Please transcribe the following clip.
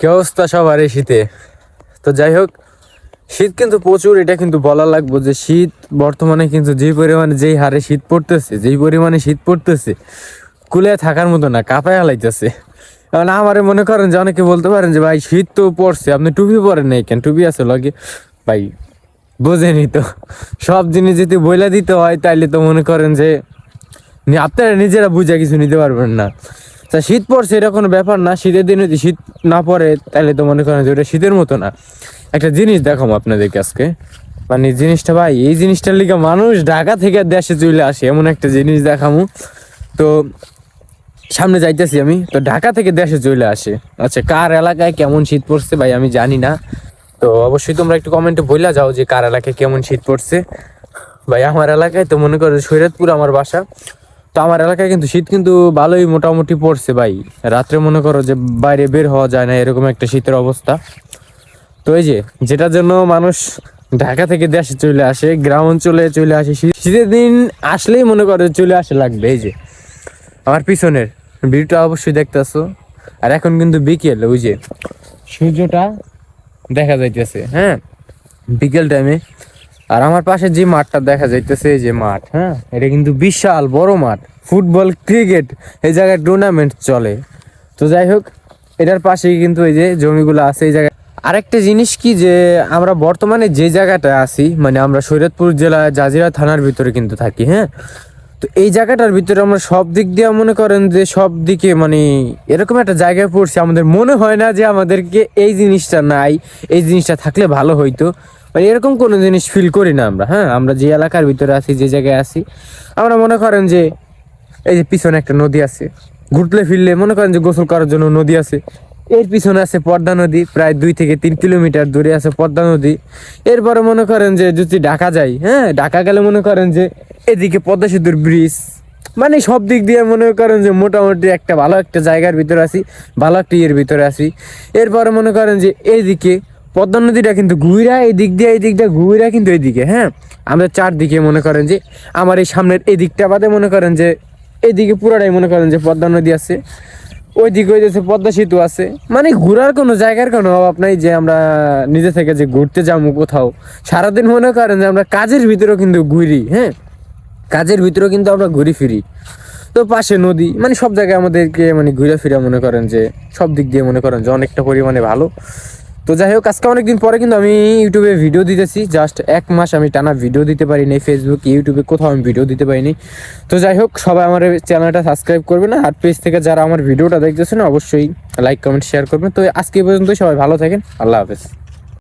কি অবস্থা সবার এই শীতে? তো যাই হোক, শীত কিন্তু প্রচুর, এটা কিন্তু বলা লাগবে যে শীত বর্তমানে কিন্তু যে পরিমাণে যেই হারে শীত পড়তেছে, যেই পরিমাণে শীত পড়তেছে, কুলে থাকার মতো না, কাঁপায় হালাইতেছে। কারণ আমারে মনে করেন যে অনেকে বলতে পারেন যে, ভাই, শীত তো পড়ছে, আপনি টুপি পরেন নাই কেন? টুপি আছে লগে? ভাই বোঝেনি তো। সব জিনিস যদি বইলা দিতে হয়, তাইলে তো মনে করেন যে আপনারা নিজেরা বুঝে কিছু নিতে পারবেন না। তা শীত পড়ছে, এটা কোনো ব্যাপার না। শীতের দিনে যদি শীত না পড়ে, তাহলে তো মনে করেন যে ওটা শীতের মতো না। একটা জিনিস দেখাবো আপনাদেরকে আজকে। মানে জিনিসটা ভাই, এই জিনিসটার লিগে মানুষ ঢাকা থেকে দেশে চলে আসে, এমন একটা জিনিস দেখামু তো সামনে যাইতেছি আমি। তো ঢাকা থেকে দেশে চলে আসে। আচ্ছা কার এলাকায় কেমন শীত পড়ছে ভাই, আমি জানি না। তো অবশ্যই তোমরা একটু কমেন্টে বইলা যাও যে কার এলাকায় কেমন শীত পড়ছে। ভাই, আমার এলাকায় তো মনে করো সৈরতপুর আমার বাসা। তো আমার এলাকায় কিন্তু শীত কিন্তু ভালোই মোটামুটি পড়ছে ভাই। রাত্রে মনে করো যে বাইরে বের হওয়া যায় না, এরকম একটা শীতের অবস্থা। তো এই যে, যেটার জন্য মানুষ ঢাকা থেকে দেশে চলে আসে, গ্রাম অঞ্চলে চলে আসে, শীত- শীতের দিন আসলেই মনে করে চলে আসে লাগবে। এই যে, আমার পিছনের ভিডিওটা অবশ্যই দেখতেছো আর এখন কিন্তু বিকেল, ওই যে সূর্যটা দেখা যাইতেছে হ্যাঁ? বিকেল টাইমে আর আমার পাশে যে মাঠটা দেখা যাইতেছে, এই যে মাঠ হ্যাঁ? এটা কিন্তু বিশাল বড় মাঠ। ফুটবল, ক্রিকেট, এই জায়গায় টুর্নামেন্ট চলে। তো যাই হোক, এটার পাশেই কিন্তু এই যে জমিগুলো আছে, এই জায়গায় আরেকটা জিনিস কি যে, আমরা বর্তমানে যে জায়গাটা আছি মানে আমরা শরীয়তপুর জেলা জাজিরা থানার ভিতরে কিন্তু থাকি হ্যাঁ? তো এই জায়গাটার ভিতরে আমরা সব দিক দিয়ে মনে করেন যে সব দিকে মানে এরকম একটা জায়গায় পড়ছি, আমাদের মনে হয় না যে আমাদেরকে এই জিনিসটা নাই, এই জিনিসটা থাকলে ভালো হইতো। মানে এরকম কোনো জিনিস ফিল করি না আমরা হ্যাঁ? আমরা যে এলাকার ভিতরে আছি, যে জায়গায় আছি, আমরা মনে করেন যে এই যে পিছনে একটা নদী আছে, ঘুরলে ফিরলে মনে করেন যে গোসল করার জন্য নদী আছে। এর পিছনে আছে পদ্মা নদী, প্রায় দুই থেকে তিন কিলোমিটার দূরে আছে পদ্মা নদী। এরপরে মনে করেন যে যদি ঢাকা যাই হ্যাঁ? ঢাকা গেলে মনে করেন যে এদিকে পদ্মা সেতুর ব্রিজ মানে সব দিক দিয়ে মনে করেন যে মোটামুটি একটা ভালো একটা জায়গার ভিতরে আছি, ভালো একটা ইয়ের ভিতরে আছি। এরপরে মনে করেন যে এইদিকে পদ্মা নদীটা কিন্তু ঘুইরা এই দিক দিয়ে এই দিকটা ঘুইরা কিন্তু এইদিকে হ্যাঁ? আমরা চারদিকে মনে করেন যে আমার এই সামনের এই দিকটা বাদে মনে করেন যে এইদিকে পুরোটাই মনে করেন যে পদ্মা নদী আছে। ওই দিকে ওই যে পদ্মা সেতু আছে। মানে ঘোরার কোনো জায়গার কোনো অভাব নাই যে আমরা নিজে থেকে যে ঘুরতে যাব কোথাও। সারাদিন মনে করেন যে আমরা কাজের ভিতরেও কিন্তু ঘুরি হ্যাঁ? কাজের ভিতরেও কিন্তু আমরা ঘুরি ফিরি। তো পাশে নদী মানে সব জায়গায় আমাদেরকে মানে ঘুরে ফিরে মনে করেন যে, সব দিক দিয়ে মনে করেন যে অনেকটা পরিমাণে ভালো। তো যাই হোক, আজকে অনেকদিন পরে কিন্তু আমি ইউটিউবে ভিডিও দিতেছি। জাস্ট এক মাস আমি টানা ভিডিও দিতে পারিনি ফেসবুক ইউটিউবে কোথাও আমি ভিডিও দিতে পারিনি। তো যাই হোক, সবাই আমার চ্যানেলটা সাবস্ক্রাইব করবে না আর পেজ থেকে যারা আমার ভিডিওটা দেখতেছেন, অবশ্যই লাইক কমেন্ট শেয়ার করবেন। তো আজকে পর্যন্ত সবাই ভালো থাকেন। আল্লাহ হাফেজ।